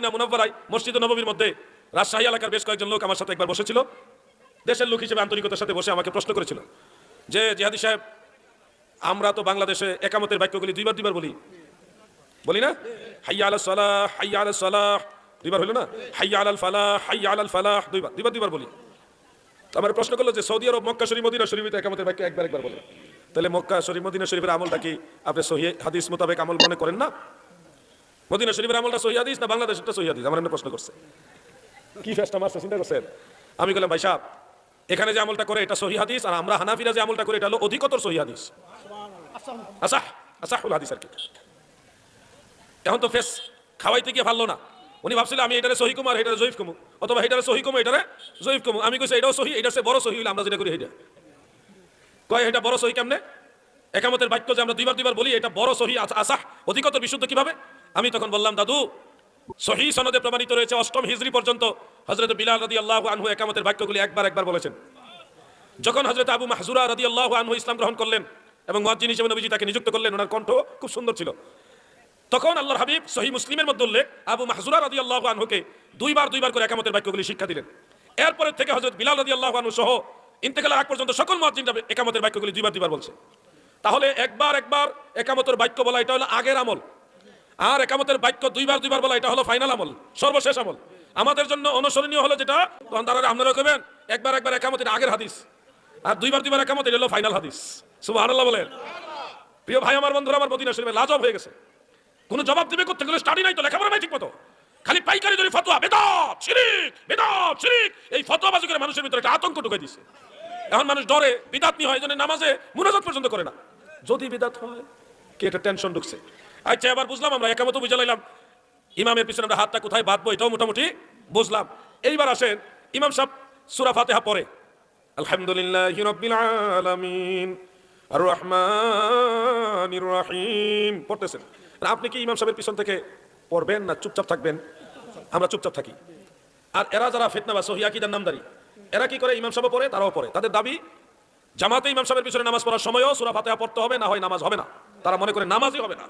Medina মুনাফারাই মসজিদ নববীর মধ্যে রাজশাহী এলাকার বেশ কয়েকজন লোক আমার সাথে একবার বসেছিল। দেশের লোক হিসেবে আন্তরিকতার সাথে বসে আমাকে প্রশ্ন করেছিল যে, জিহাদি সাহেব, আমরা তো বাংলাদেশে একামতের বাক্যগুলি দুইবার দুইবার বলি। বলি না? হাইয়া আল সালাহ, হাইয়া আল সালাহ। দুইবার হলো না? হাইয়া আল ফালাহ, হাইয়া আল ফালাহ। দুইবার দুইবার দুইবার বলি। আমার প্রশ্ন করল যে, সৌদি আরব, মক্কা, শরীফ, মদিনা, শরীফে একামতের বাক্য একবার একবার বলে। তাহলে মক্কা, শরীফ, মদিনা, শরীফের আমলটা কি আপনি সহি হাদিস মোতাবেক আমল মনে করেন না? মদিনা শরীফের আমলটা সহি হাদিস না বাংলাদেশেরটা সহি হাদিস? আমার প্রশ্ন করছে। কি ফেসটা মারছে, চিন্তা করছেন? আমি বললাম, ভাই সাহেব, এখানে যে আমলটা করে এটা সহি হাদিস আর আমরা হানাফিরা যে আমলটা করে এটা হলো অধিকতর সহি হাদিস। আসাহ, আসাহুল হাদিস আর কি। এখন তো ফেস খাওয়াইতে গিয়ে ভালো না। উনি ভাবছিল, আমি এটারে সহি কুমার এটারে জয়ীফ কুমু। অথবা, এটারে সহি কুমু, এটারে জয়ীফ কুমু। আমি কইছি, এটাও সহি এটা সে বড় সহি হইলে আমরা যেটা করি এটা কয়, এটা বড় সহি কেমনে? একামতের বাক্য যে আমরা দুইবার দুইবার বলি, এটা বড় সহি আসাহ। অধিকতর বিশুদ্ধ কীভাবে? আমি তখন বললাম, দাদু, সহি সনদে প্রমাণিত রয়েছে অষ্টম হিজরি পর্যন্ত। হজরত বিলাল রাদি আল্লাহ আনহু একামতের বাক্যগুলি একবার একবার বলেছেন। যখন হজরত আবু মাহজুরা রাদি আল্লাহ আনহু ইসলাম গ্রহণ করলেন এবং মজ্জিন হিসেবে নবীজি তাকে নিযুক্ত করলেন, ওনার কণ্ঠ খুব সুন্দর ছিল। তখন আল্লাহ হাবিব সহি মুসলিমের মধ্যে উল্লেখ, আবু মাহজুরা রাদি আল্লাহ আনহুকে দুইবার দুইবার করে একামতের বাক্যগুলি শিক্ষা দিলেন। এরপরের থেকে হজরত বিলাল রাদি আল্লাহ আনহু সহ ইন্তেকালের আগ পর্যন্ত সকল মজ্জিনরা একামতের বাক্যগুলি দুইবার দুইবার বলছে। তাহলে একবার একবার একামতের বাক্য বলা, এটা হলো আগের আমল। আর একামতের বাক্য দুইবার দুইবার বলা, এটা হলো ফাইনাল আমল, সর্বশেষ আমল। আমাদের জন্য অনুসরণীয় হলো যেটা, তখন তারা আপনারা কবেন একবার একবার একামতের আগের হাদিস। আর দুইবার দুইবার একামত, এটা হলো ফাইনাল হাদিস। সুবহানাল্লাহ বলেন। প্রিয় ভাই, আমার বন্ধুরা, আমার মদিনা শরীফে লাজব হয়ে গেছে। কোনো জবাব দিবে করতে গেলে স্টাডি নাই তো, লেখাপড়া নাই ঠিক মতো খালি পাইকারি যদি ফতোয়া, বেদাত, শিরিক বেদাত, শিরিক। এই ফতোয়া বাজি করে মানুষের ভিতরে একটা আতঙ্ক ঢুকাই দিছে। এখন মানুষ ডরে, বিদাত নি হয় জন্য নামাজে মুনাজাত পর্যন্ত করে না। যদি বিদাত হয়, কি একটা টেনশন ঢুকছে? আচ্ছা এবার বুঝলাম আমরা একামত বুঝে লাইলাম, ইমামের পিছনে আমরা হাতটা কোথায় বাঁধবো এটাও মোটামুটি বুঝলাম। এইবার আসেন, ইমাম সাহেব সুরা ফাতেহা পড়ে। আলহামদুলিল্লাহ রব্বিল আলামিন আর রহমানির রহিম, পড়তেছেন। আপনি কি ইমাম সাহেবের পিছন থেকে পড়বেন না চুপচাপ থাকবেন? আমরা চুপচাপ থাকি। আর এরা যারা ফিতনা বা সহিয়াকিদার নামদারি, এরা কি করে ইমাম সাহেব পড়ে, তারাও পড়ে। তাদের দাবি জামাতে ইমাম সাহেবের পিছনে নামাজ পড়ার সময়ও সুরা ফাতেহা পড়তে হবে না হয় নামাজ হবে না। তারা মনে করে নামাজই হবে না।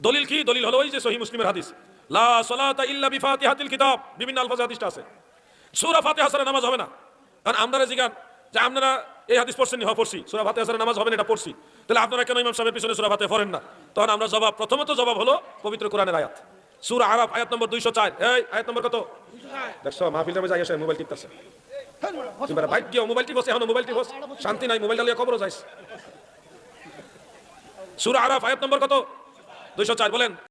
দলিল কি? দলিল হলো ওই যে সহি মুসলিমের হাদিস। লা সালাতা ইল্লা বিফাতিহাতিল কিতাব। বিভিন্ন আলফাজ হাদিসটা আছে। সূরা ফাতিহা ছাড়া নামাজ হবে না। কারণ আপনারা জিগান যে আপনারা এই হাদিস পড়ছেন হ্যাঁ পড়ছি। সূরা ফাতিহা ছাড়া নামাজ হবে না এটা পড়ছি। তাহলে আপনারা কেন ইমাম সাহেবের পিছনে সূরা ফাতিহা পড়েন না? তখন আমরা জবাব প্রথমত জবাব হলো পবিত্র কোরআনের আয়াত। সূরা আরাফ আয়াত নম্বর 204 এই আয়াত নম্বর কত? দেখছ আসে মোবাইল টিপতাছে। তুমি বাইক মোবাইলটি বসে এখন মোবাইলটি বস শান্তি নাই মোবাইলটা লিয়ে খবরও যাইস সুরা আরাফ, আয়াত নম্বর কত? 204 বলেন।